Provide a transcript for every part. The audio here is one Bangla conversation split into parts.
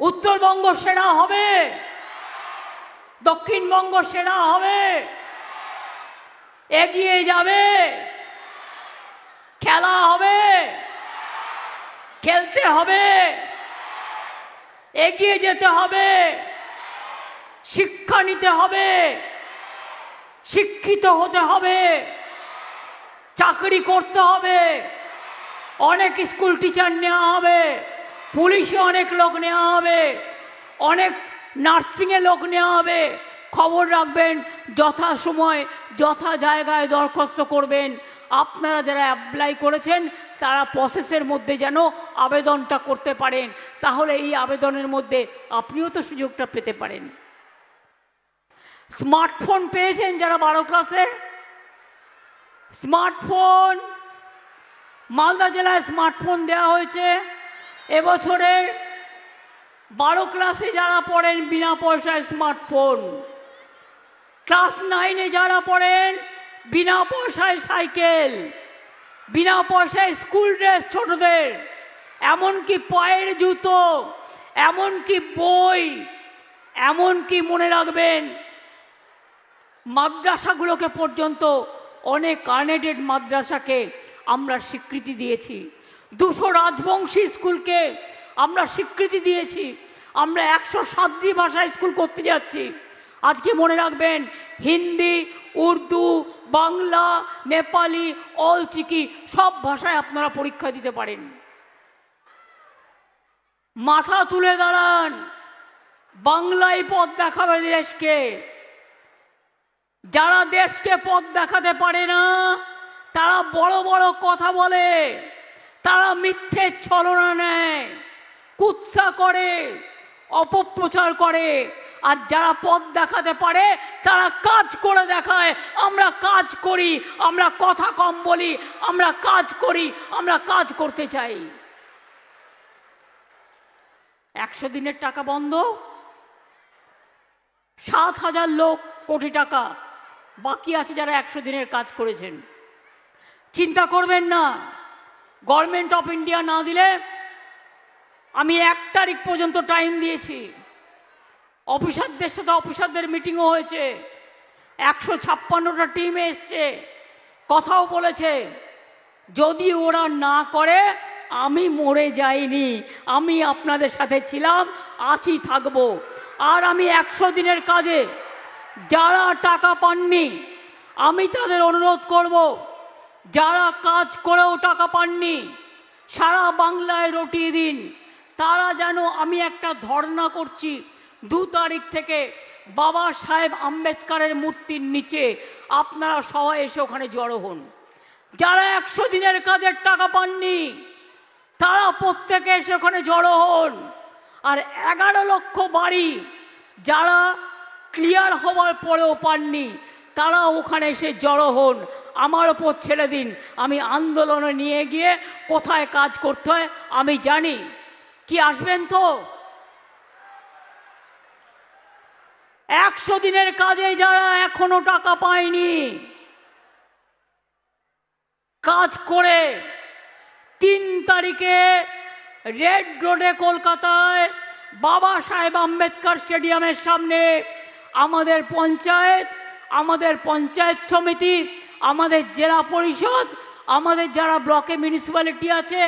উত্তরবঙ্গ সেরা হবে। দক্ষিণবঙ্গ সেরা হবে। এগিয়ে যাবে। খেলা হবে। খেলতে হবে। এগিয়ে যেতে হবে। শিক্ষা নিতে হবে। শিক্ষিত হতে হবে। চাকরি করতে হবে। অনেক স্কুল টিচার নেওয়া হবে। পুলিশে অনেক লোক নেওয়া হবে, অনেক নার্সিংয়ে লোক নেওয়া হবে। খবর রাখবেন যথা সময় যথা জায়গায় দরখাস্ত করবেন। আপনারা যারা অ্যাপ্লাই করেছেন, তারা প্রসেসের মধ্যে যেন আবেদনটা করতে পারেন। তাহলে এই আবেদনের মধ্যে আপনিও তো সুযোগটা পেতে পারেন। স্মার্টফোন পেয়েছেন যারা বারো ক্লাসের স্মার্টফোন, মালদা জেলায় স্মার্টফোন দেওয়া হয়েছে। এবছরের বারো ক্লাসে যারা পড়েন বিনা পয়সায় স্মার্টফোন ক্লাস নাইনে যারা পড়েন বিনা পয়সায় সাইকেল, বিনা পয়সায় স্কুল ড্রেস ছোটদের, এমনকি পায়ের জুতো, এমনকি বই, এমনকি মনে রাখবেন মাদ্রাসাগুলোকে পর্যন্ত অনেক আনএডেড মাদ্রাসাকে আমরা স্বীকৃতি দিয়েছি। দুশো রাজবংশী স্কুলকে আমরা স্বীকৃতি দিয়েছি। আমরা একশো সাতটি ভাষায় স্কুল করতে যাচ্ছি। আজকে মনে রাখবেন, হিন্দি, উর্দু, বাংলা, নেপালি, অলচিকি সব ভাষায় আপনারা পরীক্ষা দিতে পারেন। মাথা তুলে দাঁড়ান। বাংলায় পথ দেখাবে দেশকে। যারা দেশকে পথ দেখাতে পারে না, তারা বড় বড় কথা বলে। তারা মিথ্যে ছলনা নেয়, কুৎসা করে, অপপ্রচার করে। আর যারা পথ দেখাতে পারে, তারা কাজ করে দেখায়, আমরা কাজ করি, আমরা কথা কম বলি, আমরা কাজ করি, আমরা কাজ করতে চাই। একশো দিনের টাকা বন্ধ, সাত হাজার লোক কোটি টাকা, বাকি আছে যারা একশো দিনের কাজ করেছেন। চিন্তা করবেন না গভর্নমেন্ট অফ ইন্ডিয়া না দিলে আমি এক তারিখ পর্যন্ত টাইম দিয়েছি। অফিসারদের সাথে অফিসারদের মিটিংও হয়েছে। একশো ছাপ্পান্নটা টিম এসছে। কথাও বলেছে। যদি ওরা না করে, আমি মরে যাইনি। আমি আপনাদের সাথে ছিলাম, আছি, থাকব। আর আমি একশো দিনের কাজে, যারা টাকা পাননি, আমি তাদের অনুরোধ করব। যারা কাজ করেও টাকা পাননি, সারা বাংলায় রটিয়ে দিন। তারা যেন আমি একটা ধর্ণা করছি, দু তারিখ থেকে বাবা সাহেব আম্বেদকারের মূর্তির নিচে আপনারা সবাই এসে ওখানে জড়ো হন। যারা একশো দিনের কাজের টাকা পাননি, তারা প্রত্যেকে এসে ওখানে জড়ো হন। আর এগারো লক্ষ বাড়ি যারা ক্লিয়ার হওয়ার পরেও পাননি, তারা ওখানে এসে জড়ো হন। আমার ওপর ছেড়ে দিন। আমি আন্দোলনে নিয়ে গিয়ে কোথায় কাজ করতে হয়, আমি জানি। কি আসবেন তো? একশো দিনের কাজে যারা এখনও টাকা পায়নি, কাজ করে তিন তারিখে রেড রোডে কলকাতায় বাবা সাহেব আম্বেদকর স্টেডিয়ামের সামনে আমাদের পঞ্চায়েত আমাদের পঞ্চায়েত সমিতি আমাদের জেলা পরিষদ, আমাদের যারা ব্লকে মিউনিসিপ্যালিটি আছে,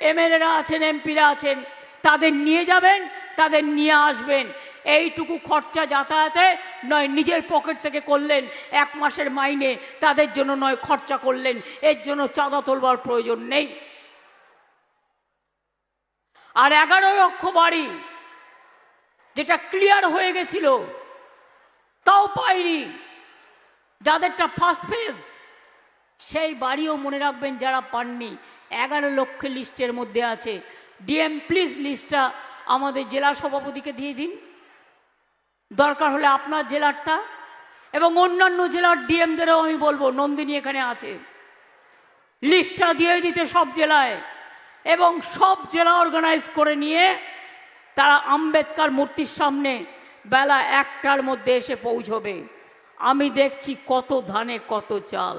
এমএলএরা আছেন, এমপিরা আছেন, তাদের নিয়ে যাবেন, তাদের নিয়ে আসবেন। এইটুকু খরচা যাতায়াতে নয়, নিজের পকেট থেকে করলেন, এক মাসের মাইনে তাদের জন্য নয়, খরচা করলেন। এর জন্য চাঁদা তোলবার প্রয়োজন নেই। আর এগারো লক্ষ বাড়ি যেটা ক্লিয়ার হয়ে গেছিল, তাও পাইনি। যাদেরটা ফার্স্ট ফেজ সেই বাড়িও মনে রাখবেন যারা পাননি। এগারো লক্ষ লিস্টের মধ্যে আছে। ডিএম, প্লিজ লিস্টটা আমাদের জেলা সভাপতিকে দিয়ে দিন। দরকার হলে আপনার জেলারটা এবং অন্যান্য জেলার ডিএমদেরও আমি বলব, নন্দিনী এখানে আছে। লিস্টটা দিয়ে দিতে সব জেলায় এবং সব জেলা অর্গানাইজ করে নিয়ে তারা আম্বেদকার মূর্তির সামনে বেলা একটার মধ্যে এসে পৌঁছবে। আমি দেখছি কত ধানে কত চাল।